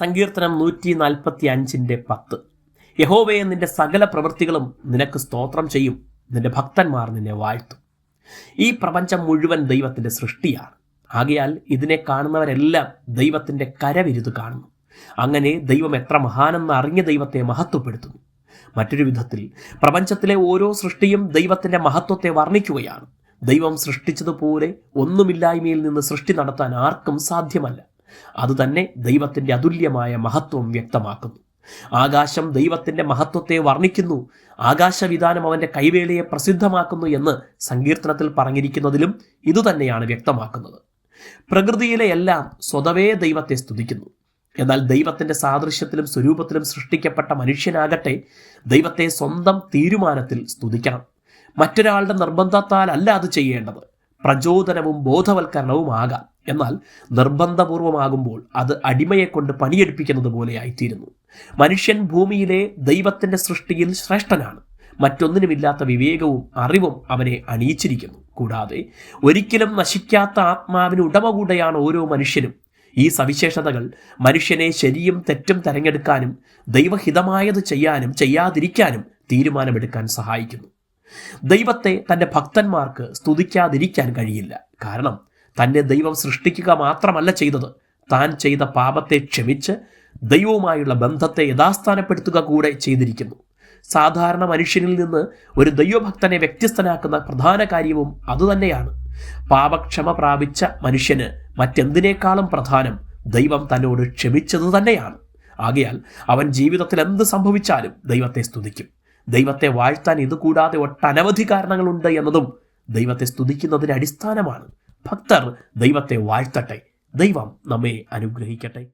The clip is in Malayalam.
സങ്കീർത്തനം നൂറ്റി നാൽപ്പത്തി അഞ്ചിന്റെ പത്ത്. യഹോവയെ നിന്റെ സകല പ്രവൃത്തികളും നിനക്ക് സ്തോത്രം ചെയ്യും. നിന്റെ ഭക്തന്മാർ നിന്നെ വാഴ്ത്തും. ഈ പ്രപഞ്ചം മുഴുവൻ ദൈവത്തിന്റെ സൃഷ്ടിയാണ്. ആകയാൽ ഇതിനെ കാണുന്നവരെല്ലാം ദൈവത്തിന്റെ കരവിരുത് കാണുന്നു. അങ്ങനെ ദൈവം എത്ര മഹാനെന്ന് അറിഞ്ഞ ദൈവത്തെ മഹത്വപ്പെടുത്തുന്നു. മറ്റൊരു വിധത്തിൽ പ്രപഞ്ചത്തിലെ ഓരോ സൃഷ്ടിയും ദൈവത്തിന്റെ മഹത്വത്തെ വർണിക്കുകയാണ്. ദൈവം സൃഷ്ടിച്ചതുപോലെ ഒന്നുമില്ലായ്മയിൽ നിന്ന് സൃഷ്ടി നടത്താൻ ആർക്കും സാധ്യമല്ല. അതുതന്നെ ദൈവത്തിന്റെ അതുല്യമായ മഹത്വം വ്യക്തമാക്കുന്നു. ആകാശം ദൈവത്തിന്റെ മഹത്വത്തെ വർണിക്കുന്നു. ആകാശവിധാനം അവന്റെ കൈവേളയെ പ്രസിദ്ധമാക്കുന്നു എന്ന് സങ്കീർത്തനത്തിൽ പറഞ്ഞിരിക്കുന്നതിലും ഇതുതന്നെയാണ് വ്യക്തമാക്കുന്നത്. പ്രകൃതിയിലെ എല്ലാം സ്വതവേ ദൈവത്തെ സ്തുതിക്കുന്നു. എന്നാൽ ദൈവത്തിന്റെ സാദൃശ്യത്തിലും സ്വരൂപത്തിലും സൃഷ്ടിക്കപ്പെട്ട മനുഷ്യനാകട്ടെ ദൈവത്തെ സ്വന്തം തീരുമാനത്തിൽ സ്തുതിക്കണം. മറ്റൊരാളുടെ നിർബന്ധത്താൽ അല്ല അത് ചെയ്യേണ്ടത്. പ്രചോദനവും ബോധവൽക്കരണവും ആകാം എന്നാൽ നിർബന്ധപൂർവമാകുമ്പോൾ അത് അടിമയെ കൊണ്ട് പണിയെടുപ്പിക്കുന്നത് പോലെയായിത്തീരുന്നു. മനുഷ്യൻ ഭൂമിയിലെ ദൈവത്തിന്റെ സൃഷ്ടിയിൽ ശ്രേഷ്ഠനാണ്. മറ്റൊന്നിനുമില്ലാത്ത വിവേകവും അറിവും അവനെ അണിയിച്ചിരിക്കുന്നു. കൂടാതെ ഒരിക്കലും നശിക്കാത്ത ആത്മാവിന് ഉടമ കൂടെയാണ് ഓരോ മനുഷ്യനും. ഈ സവിശേഷതകൾ മനുഷ്യനെ ശരിയും തെറ്റും തെരഞ്ഞെടുക്കാനും ദൈവഹിതമായത് ചെയ്യാനും ചെയ്യാതിരിക്കാനും തീരുമാനമെടുക്കാൻ സഹായിക്കുന്നു. ദൈവത്തെ തന്റെ ഭക്തന്മാർക്ക് സ്തുതിക്കാതിരിക്കാൻ കഴിയില്ല. കാരണം തന്നെ ദൈവം സൃഷ്ടിക്കുക മാത്രമല്ല ചെയ്തത്. താൻ ചെയ്ത പാപത്തെ ക്ഷമിച്ച് ദൈവവുമായുള്ള ബന്ധത്തെ യഥാസ്ഥാനപ്പെടുത്തുക കൂടെ ചെയ്തിരിക്കുന്നു. സാധാരണ മനുഷ്യനിൽ നിന്ന് ഒരു ദൈവഭക്തനെ വ്യത്യസ്തനാക്കുന്ന പ്രധാന കാര്യവും അതുതന്നെയാണ് പാപക്ഷമ പ്രാപിച്ച മനുഷ്യന് മറ്റെന്തിനേക്കാളും പ്രധാനം ദൈവം തന്നോട് ക്ഷമിച്ചത് തന്നെയാണ്. ആകയാൽ അവൻ ജീവിതത്തിൽ എന്ത് സംഭവിച്ചാലും ദൈവത്തെ സ്തുതിക്കും. ദൈവത്തെ വാഴ്ത്താൻ ഇതുകൂടാതെ ഒട്ടനവധി കാരണങ്ങളുണ്ട് എന്നതും ദൈവത്തെ സ്തുതിക്കുന്നതിന് അടിസ്ഥാനമാണ്. ഭക്തർ ദൈവത്തെ വാഴ്ത്തട്ടെ. ദൈവം നമ്മെ അനുഗ്രഹിക്കട്ടെ.